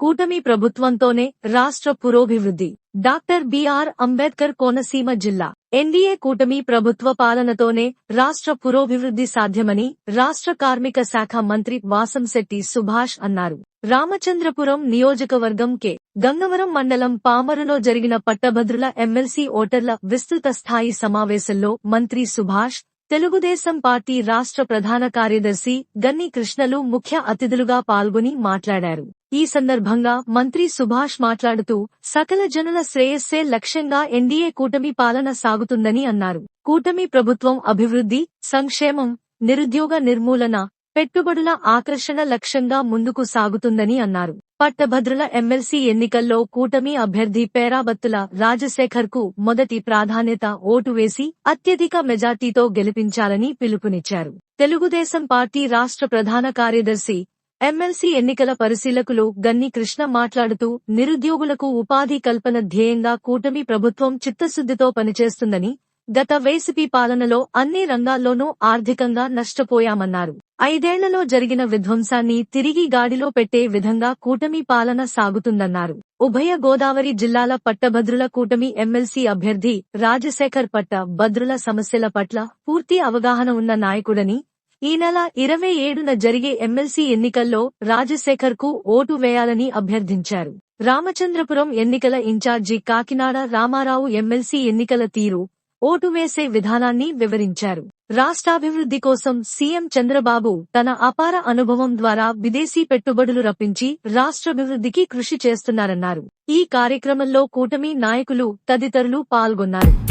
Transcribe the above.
కూటమి ప్రభుత్వంతోనే రాష్ట్ర పురోభివృద్ధి. డాక్టర్ బిఆర్ అంబేద్కర్ కోనసీమ జిల్లా. ఎన్డీఏ కూటమి ప్రభుత్వ పాలనతోనే రాష్ట్ర పురోభివృద్ధి సాధ్యమని రాష్ట్ర కార్మిక శాఖ మంత్రి వాసంశెట్టి సుభాష్ అన్నారు. రామచంద్రపురం నియోజకవర్గం కె. గంగవరం మండలం పామరులో జరిగిన పట్టభద్రుల ఎమ్మెల్సీ ఓటర్ల విస్తృత స్థాయి సమావేశంలో మంత్రి సుభాష్ తెలుగుదేశం పార్టీ రాష్ట్ర ప్రధాన కార్యదర్శి గన్ని కృష్ణలు ముఖ్య అతిథులుగా పాల్గొని మాట్లాడారు. ఈ సందర్భంగా మంత్రి సుభాష్ మాట్లాడుతూ సకల జనుల శ్రేయస్సే లక్ష్యంగా ఎన్డీఏ కూటమి పాలన సాగుతుందని అన్నారు. కూటమి ప్రభుత్వం అభివృద్ధి సంక్షేమం నిరుద్యోగ నిర్మూలన పెట్టుబడుల ఆకర్షణ లక్ష్యంగా ముందుకు సాగుతుందని అన్నారు. పట్టభద్రుల ఎమ్మెల్సీ ఎన్నికల్లో కూటమి అభ్యర్థి పేరాబత్తుల రాజశేఖర్కు మొదటి ప్రాధాన్యత ఓటు వేసి అత్యధిక మెజార్టీతో గెలిపించాలని పిలుపునిచ్చారు. తెలుగుదేశం పార్టీ రాష్ట్ర ప్రధాన కార్యదర్శి ఎమ్మెల్సీ ఎన్నికల పరిశీలకులు గన్ని కృష్ణ మాట్లాడుతూ నిరుద్యోగులకు ఉపాధి కల్పన ధ్యేయంగా కూటమి ప్రభుత్వం చిత్తశుద్దితో పనిచేస్తుందని గత వేసిపి పాలనలో అన్ని రంగాల్లోనూ ఆర్థికంగా నష్టపోయామన్నారు. ఐదేళ్ళలో జరిగిన విధ్వంసాన్ని తిరిగి గాడిలో పెట్టే విధంగా కూటమి పాలన సాగుతుందన్నారు. ఉభయ గోదావరి జిల్లాల పట్టభద్రుల కూటమి ఎమ్మెల్సీ అభ్యర్థి రాజశేఖర్ పట్ట భద్రుల సమస్యల పట్ల పూర్తి అవగాహన ఉన్న నాయకుడని ఈ నెల ఇరవై ఏడున జరిగే ఎమ్మెల్సీ ఎన్నికల్లో రాజశేఖర్కు ఓటు వేయాలని అభ్యర్థించారు. రామచంద్రపురం ఎన్నికల ఇన్ఛార్జి కాకినాడ రామారావు ఎమ్మెల్సీ ఎన్నికల తీరు ఓటు వేసే విధానాన్ని వివరించారు. రాష్ట్రాభివృద్ధి కోసం సీఎం చంద్రబాబు తన అపార అనుభవం ద్వారా విదేశీ పెట్టుబడులు రప్పించి రాష్ట్రాభివృద్ధికి కృషి చేస్తున్నారన్నారు. ఈ కార్యక్రమంలో కూటమి నాయకులు తదితరులు పాల్గొన్నారు.